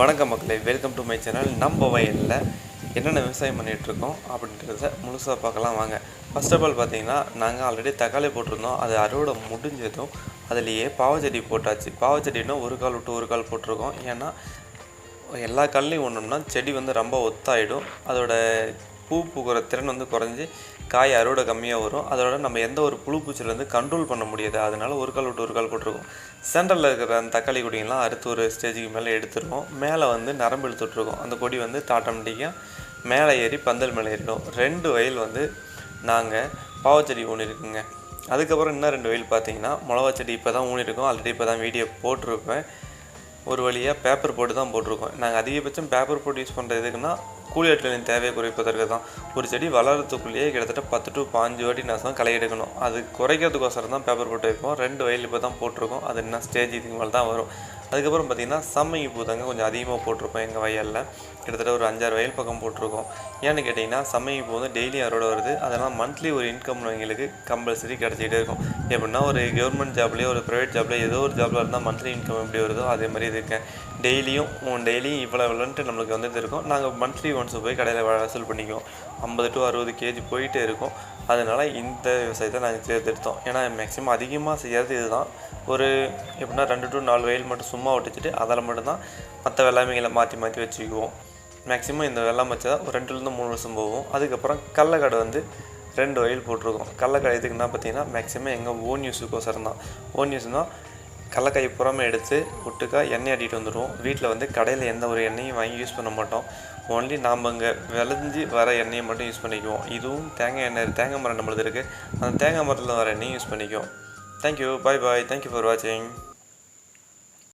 வணக்கம் மக்களே welcome to my channel நம்ம வயலில் என்னென்ன விவசாயம் பண்ணிகிட்ருக்கோம் அப்படின்றத முழுசாக பார்க்கலாம் வாங்க. ஃபர்ஸ்ட் ஆஃப் ஆல் பார்த்தீங்கன்னா நாங்கள் ஆல்ரெடி தக்காளி போட்டிருந்தோம். அது அறுவடை முடிஞ்சதும் அதுலேயே பாவச்செடி போட்டாச்சு. பாவச்செடினா ஒரு கால் விட்டு ஒரு கால் போட்டிருக்கோம். ஏன்னா எல்லா கல்லையும் ஒன்றுனா செடி வந்து ரொம்ப ஒத்தாயிடும். அதோட பூ பூக்கிற திறன் வந்து குறைஞ்சி காய் அறுவடை கம்மியாக வரும். அதோட நம்ம எந்த ஒரு புழு பூச்சிலேருந்து கண்ட்ரோல் பண்ண முடியாது. அதனால ஒரு கால் விட்டு ஒரு கால் போட்டிருக்கோம். சென்டரில் இருக்கிற அந்த தக்காளி கொடிங்கெல்லாம் அறுத்து ஒரு ஸ்டேஜுக்கு மேலே எடுத்துருக்கோம் மேலே வந்து நரம்பு இழுத்துட்ருக்கோம் அந்த கொடி வந்து ஆட்டோமேட்டிக்காக மேலே ஏறி பந்தல் மேலே ஏறிடும். ரெண்டு வயல் வந்து நாங்கள் பாவச்செடி ஒன்று இருக்குங்க அதுக்கப்புறம் இன்னும் ரெண்டு வயல் பார்த்தீங்கன்னா மிளவா செடி இப்போ தான் ஊனிருக்கோம். ஆல்ரெடி இப்போ தான் வீடியோ போட்டிருப்பேன். ஒரு வழியாக பேப்பர் போட்டு தான் போட்டிருக்கோம். நாங்கள் அதிகபட்சம் பேப்பர் போட்டு யூஸ் பண்ணுறது எதுக்குன்னா கூலி ஆட்களின் தேவையை குறைப்பதற்கு தான். ஒரு செடி வளர்கிறதுக்குள்ளேயே கிட்டத்தட்ட பத்து டு பாஞ்சு வாட்டி நாசம் களை எடுக்கணும். அது குறைக்கிறதுக்கோசரம் தான் பேப்பர் போட்டு வைப்போம். ரெண்டு வயல் இப்போ தான் போட்டிருக்கோம். அது என்ன ஸ்டேஜ் இதுக்கு மேலே தான் வரும். அதுக்கப்புறம் பார்த்திங்கன்னா சம்மங்கி பூ தாங்க கொஞ்சம் அதிகமாக போட்டிருப்போம் எங்கள் வயலில். கிட்டத்தட்ட ஒரு அஞ்சாறு வயல் பக்கம் போட்டிருக்கோம். ஏன்னு கேட்டிங்கன்னா சம்மங்கி பூ வந்து டெய்லி அறுவடை வருது. அதெல்லாம் மந்த்லி ஒரு இன்கம் எங்களுக்கு கம்பல்சரி கிடச்சிக்கிட்டே இருக்கும். எப்படின்னா ஒரு கவர்மெண்ட் ஜாப்லேயோ ஒரு ப்ரைவேட் ஜாப்லேயோ ஏதோ ஒரு ஜாபில் இருந்தால் மந்த்லி இன்கம் எப்படி வருதோ அதே மாதிரி இருக்கேன். டெய்லியும் டெய்லியும் இவ்வளோ இவ்வளோன்ட்டு நம்மளுக்கு வந்துட்டு இருக்கும். நாங்கள் மந்த்லி ஒன்ஸ் போய் கடையில் வசூல் பண்ணிக்குவோம். ஐம்பது டு அறுபது கேஜி போயிட்டே இருக்கும். அதனால் இந்த விவசாயத்தை நாங்கள் தேர்ந்தெடுத்தோம். ஏன்னா மேக்ஸிமம் அதிகமாக செய்கிறது இதுதான். ஒரு எப்படின்னா ரெண்டு டு நாலு வயல் மட்டும் சும்மா ஒட்டிச்சிட்டு அதில் மட்டும்தான் மற்ற வெள்ளாமைகளை மாற்றி மாற்றி வச்சுக்குவோம். மேக்ஸிமம் இந்த வெள்ளாமை தான் ஒரு ரெண்டுலேருந்து மூணு வருஷம் போகும். அதுக்கப்புறம் கடலக்கடை வந்து ரெண்டு வயல் போட்டிருக்கோம். கடலக்கடை எதுக்குன்னா பார்த்தீங்கன்னா மேக்ஸிமம் எங்கள் ஓன் யூஸுக்கோசரம் தான். ஓன் யூஸ்னால் கடலக்காய் புறமே எடுத்து ஒட்டுக்கா எண்ணெய் ஆட்டிட்டு வந்துடுவோம். வீட்டில் வந்து கடையில் எந்த ஒரு எண்ணெயும் வாங்கி யூஸ் பண்ண மாட்டோம். ஒன்லி நாம் இங்கே விளைஞ்சி வர எண்ணெயை மட்டும் யூஸ் பண்ணிக்குவோம். இதுவும் தேங்காய் எண்ணெய் தேங்காய் மரம் நம்மளது இருக்குது அந்த தேங்காய் மரத்தில் வர எண்ணெயும் யூஸ் பண்ணிக்குவோம். Thank you bye bye thank you for வாட்சிங்